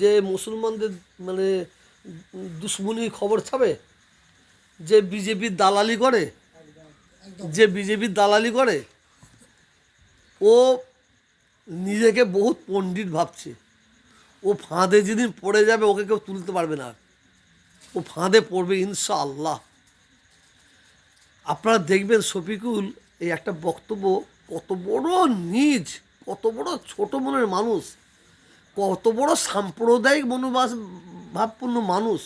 যে মুসলমানদের মানে দুশ্মনী খবর ছাবে যে বিজেপির দালালি করে, যে বিজেপির দালালি করে, ও নিজেকে বহুত পণ্ডিত ভাবছে। ও ফাঁদে যেদিন পড়ে যাবে, ওকে কেউ তুলতে পারবে না। ও ফাঁদে পড়বে ইনশা আল্লাহ আপনারা দেখবেন শফিকুল এই একটা বক্তব্য কত বড় নিজ, কত বড় ছোট মনের মানুষ। কত বড় সাম্প্রদায়িক মনোবাস ভাবপূর্ণ মানুষ,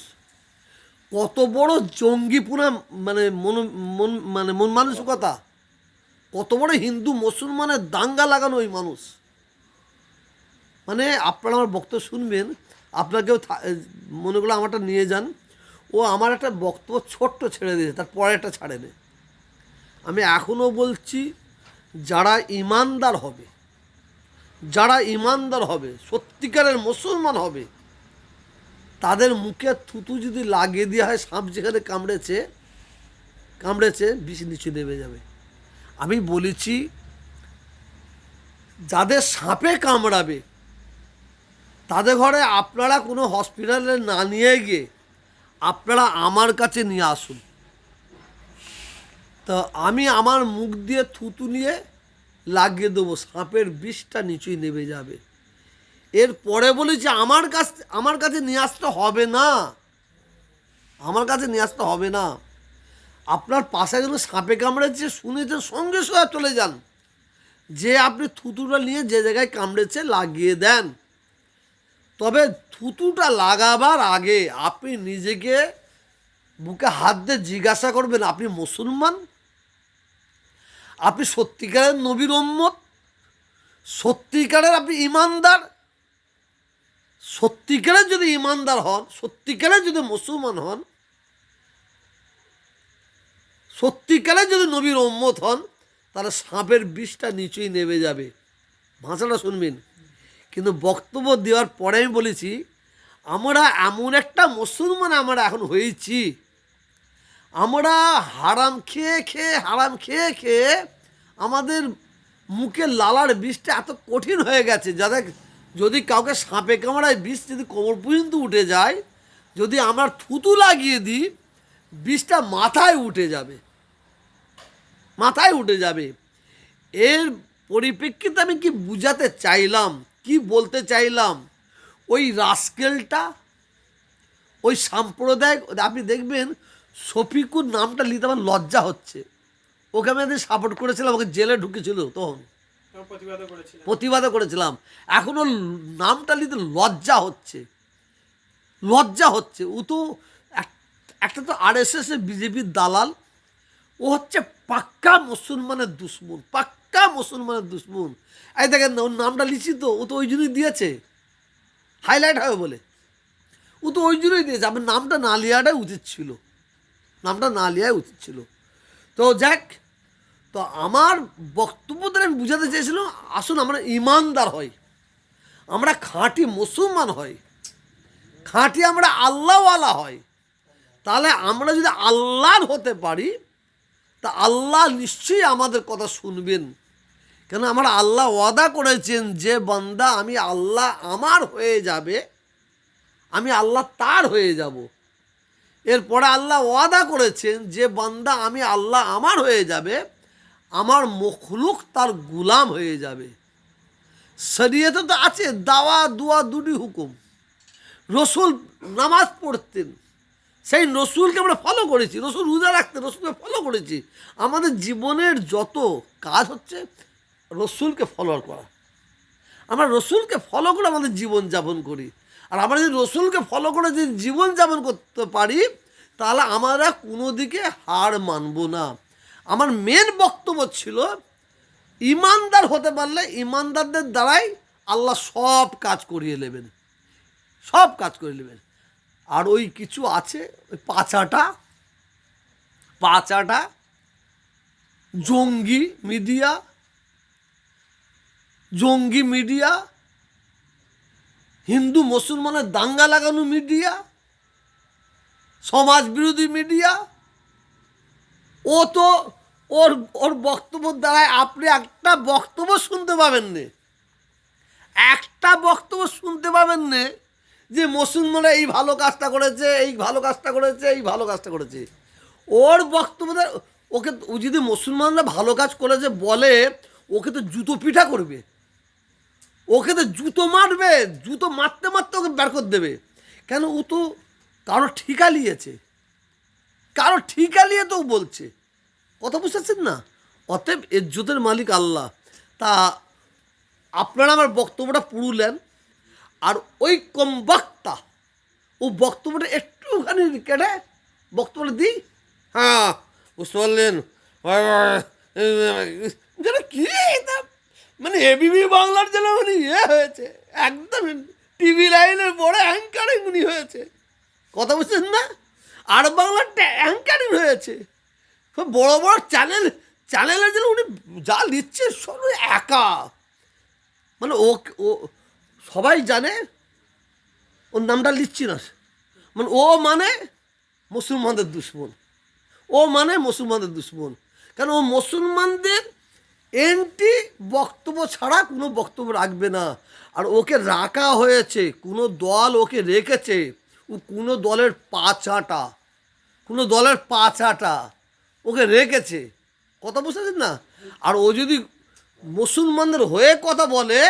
কত বড় জঙ্গিপুরা মানে মন মন মানে মন মানসিকতা, কত বড় হিন্দু মুসলমানের দাঙ্গা লাগানো ওই মানুষ। মানে আপনারা আমার বক্তব্য শুনবেন, আপনাকেও মনে করলে আমারটা নিয়ে যান। ও আমার একটা বক্তব্য ছোট্ট ছেড়ে দিয়েছে, তার পরে পরেরটা ছাড়েনি। আমি এখনও বলছি, যারা ইমানদার হবে যারা ইমানদার হবে, সত্যিকারের মুসলমান হবে, তাদের মুখে থুতু যদি লাগিয়ে দেওয়া হয়, সাপ যেখানে কামড়েছে কামড়েছে, বিষ নিচে নেমে যাবে। আমি বলেছি, যাদের সাপে কামড়াবে, তাদের ঘরে আপনারা কোনো হসপিটালে না নিয়ে গিয়ে আপনারা আমার কাছে নিয়ে আসুন। তো আমি আমার মুখ দিয়ে থুতু নিয়ে লাগিয়ে দেবো, সাপের বিষটা নিচুই নেমে যাবে। এর এরপরে বলেছি আমার কাছ, আমার কাছে নিয়ে আসতে হবে না। আমার কাছে নিয়ে আসতে হবে না। আপনার পাশে যেন সাপে কামড়েছে, শুনেছেন, সঙ্গে সঙ্গে চলে যান। যে আপনি থুতুটা নিয়ে যে জায়গায় কামড়েছে, লাগিয়ে দেন। তবে থুতুটা লাগাবার আগে আপনি নিজেকে বুকে হাত দিয়ে জিজ্ঞাসা করবেন, আপনি মুসলমান? আপনি সত্যিকারের নবীর উম্মত, সত্যিকারের আপনি ইমানদার, সত্যিকারের যদি ইমানদার হন, সত্যিকারের যদি মুসলমান হন, সত্যিকারের যদি নবীর উম্মত হন, তাহলে সাপের বিষটা নিচেই নেমে যাবে। ভাষাটা শুনবেন। কিন্তু বক্তব্য দেওয়ার পরে আমি বলেছি, আমরা এমন একটা মুসলমান আমরা এখন হয়েছি। আমরা হারাম খেয়ে খেয়ে, হারাম খেয়ে খেয়ে আমাদের মুখে লালার বিষটা এত কঠিন হয়ে গেছে যাদের যদি কাউকে সাঁপে কামড়ায়, বিষ যদি কোমর পর্যন্ত উঠে যায়, যদি আমরা থুতু লাগিয়ে দিই, বিষটা মাথায় উঠে যাবে। মাথায় উঠে যাবে। এর পরিপ্রেক্ষিতে আমি কি বুঝাতে চাইলাম, কি বলতে চাইলাম? ওই রাস্কেলটা, ওই সাম্প্রদায়িক, আপনি দেখবেন শফিকুর নামটা নিতে আমার লজ্জা হচ্ছে। ওকে আমি একদিন সাপোর্ট করেছিলাম ওকে জেলে ঢুকেছিল তখন। প্রতিবাদও করেছিলাম। এখনও নামটা নিতে লজ্জা হচ্ছে। লজ্জা হচ্ছে। ও তো এক- একটা তো আর এস এস বিজেপির দালাল। ও হচ্ছে পাক্কা মুসলমানের দুশ্মন পাক্কা মুসলমানের দুশ্মন। এই দেখেন না ওর নামটা লিখছি তো ও তো ওই জন্যই দিয়েছে। হাইলাইট হবে বলে। ও তো ওই জন্যই দিয়েছে আমার নামটা না লিয়াটাই উচিত ছিল। নামটা না লিয়াই উচিত ছিল। তো যাক, তো আমার বক্তব্য দ্বারা আমি বুঝাতে চেয়েছিলাম আসুন আমরা ইমানদার হই। আমরা খাঁটি মুসলমান হই। খাঁটি আমরা আল্লাহওয়ালা হই। তাহলে আমরা যদি আল্লাহর হতে পারি, তা আল্লাহ নিশ্চয়ই আমাদের কথা শুনবেন। কেন আমরা আল্লাহ ওয়াদা করেছেন যে বান্দা আমি আল্লাহ আমার হয়ে যাবে, আমি আল্লাহ তার হয়ে যাব। এরপরে আল্লাহ ওয়াদা করেছেন যে বান্দা, আমি আল্লাহ আমার হয়ে যাবে, আমার মখলুক তার গুলাম হয়ে যাবে। শরীয়তে তো আছে, দাওয়া, দুয়া দুটি হুকুম। রসুল নামাজ পড়তেন। সেই রসুলকে আমরা ফলো করেছি, রসুল রোজা রাখতেন, রসুলকে ফলো করেছি। আমাদের জীবনের যত কাজ হচ্ছে, রসুলকে ফলো করা। আমরা রসুলকে ফলো করে আমাদের জীবন যাপন করি। আর আমরা যদি রসুলকে ফলো করে যদি জীবনযাপন করতে পারি, তাহলে আমরা কোনো দিকে হার মানব না। আমার মেন বক্তব্য ছিল, ইমানদার হতে পারলে ইমানদারদের দ্বারাই আল্লাহ সব কাজ করিয়ে নেবেন। সব কাজ করে নেবেন। আর ওই কিছু আছে, ওই পাচাটা পাচাটা জঙ্গি মিডিয়া জঙ্গি মিডিয়া হিন্দু মুসলমানের দাঙ্গা লাগানো মিডিয়া সমাজ বিরোধী মিডিয়া, ও তো ওর ওর বক্তব্য দ্বারায় আপনি একটা বক্তব্য শুনতে পাবেন না। একটা বক্তব্য শুনতে পাবেন না যে মুসলমানরা এই ভালো কাজটা করেছে, এই ভালো কাজটা করেছে, এই ভালো কাজটা করেছে। ওর বক্তব্যটা ওকে যদি মুসলমানরা ভালো কাজ করেছে বলে, ওকে তো জুতো পিঠা করবে। ওকে তো জুতো মারবে জুতো মারতে মারতে ওকে বের করে দেবে কেন ও তো কারও ঠিকা নিয়েছে কারও ঠিকা নিয়ে তো বলছে কথা বুঝতে না অতএব ইজ্জতের মালিক আল্লাহ তা আপনারা আমার বক্তব্যটা পুরুলেন আর ওই কম বক্তা ও বক্তব্যটা একটুখানি কেটে বক্তব্যটা দিই হ্যাঁ বুঝতে পারলেন যেন কি? মানে এবিবি বাংলার যেন উনি ইয়ে হয়েছে, একদম টিভি লাইনের বড় অ্যাঙ্কারিং উনি হয়েছে। কথা বুঝছেন না? আর বাংলার অ্যাঙ্কারিং হয়েছে। বড় বড় চ্যানেল চ্যানেলের জন্য উনি যা দিচ্ছে সব একা। মানে ও ও, সবাই জানে, ওর নামটা লিখছি না। মানে ও মানে মুসলমানদের দুশ্মন। ও মানে মুসলমানদের দুশ্মন। কেন ও মুসলমানদের এন্টি বক্তব্য ছাড়া কোনো বক্তব্য রাখবে না। আর ওকে রাখা হয়েছে, কোনো দল ওকে রেখেছে, ও কোনো দলের পাছাটা কোনো দলের পাছাটা ওকে রেখেছে। কথা বুঝতেছেন না? আর ও যদি মুসলমানদের হয়ে কথা বলে,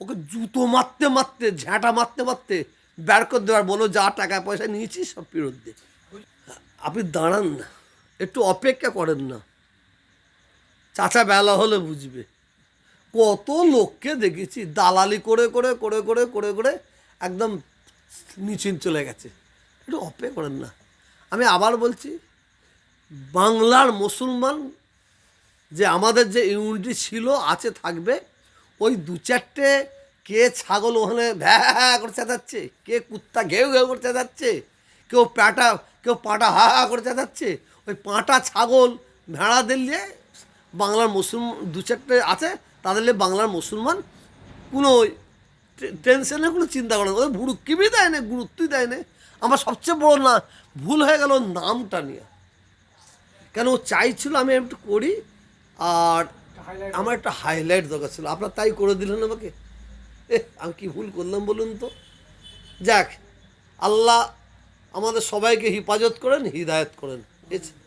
ওকে জুতো মারতে মারতে, ঝাঁটা মারতে মারতে বের করে দেওয়ার বলো, যা টাকা পয়সা নিয়েছি সব ফেরত দে। আপনি দাঁড়ান না, একটু অপেক্ষা করেন না। চাচা বেলা হলে বুঝবে। কত লোককে দেখেছি দালালি করে করে করে করে করে করে একদম নিচিন চলে গেছে। একটু অপেক্ষা করেন না। আমি আবার বলছি, বাংলার মুসলমান যে আমাদের যে ইউনিটি ছিল, আছে, থাকবে, ওই দু চারটে কে ছাগল ওখানে ভ্যা করে চেঁচাচ্ছে? কে কুত্তা ঘেউ ঘেউ করে চেঁচাচ্ছে? কেউ প্যাটা, কেউ পাটা হা হা করে চেঁচাচ্ছে? ওই পাঁটা ছাগল ভেড়া দিলে বাংলার মুসলমান, দু চারটে আছে, তাদের বাংলার মুসলমান কোনো টে- টেনশনে কোনো চিন্তা করে না। ওদের ভুড়ুকিবি দেয় না, গুরুত্বই দেয় না। আমার সবচেয়ে বড় না, ভুল হয়ে গেল নামটা নিয়ে। কেন ও চাইছিল আমি একটু করি, আর আমার একটা হাইলাইট দরকার ছিল। আপনার তাই করে দিলেন আমাকে। এ আমি কি ভুল করলাম বলুন তো? যাক, আল্লাহ আমাদের সবাইকে হিফাজত করেন, হিদায়ত করেন। এছ-